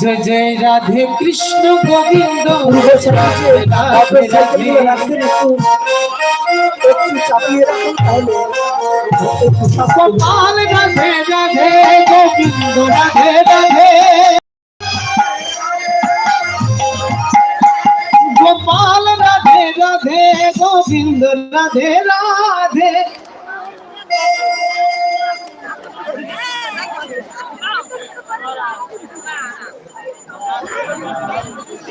জয় জয় রাধে কৃষ্ণ গোবিন্দ। গোপাল রাধে রাধে গোবিন্দ রাধে রাধে। গোপাল রাধে রাধে গোবিন্দ রাধে রাধে।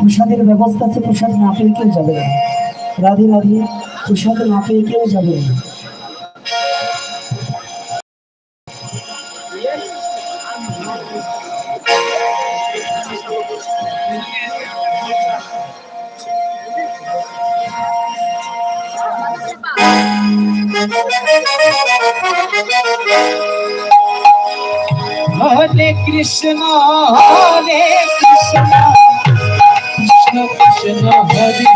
প্রসাদের ব্যবস্থা আছে, প্রসাদ না পেয়ে কেউ যাবে না। রাধে রাধে, প্রসাদ না পেয়ে কেউ যাবে না। হরে কৃষ্ণ হরে কৃষ্ণ। কৃষ্ণ কৃষ্ণ হরে হরে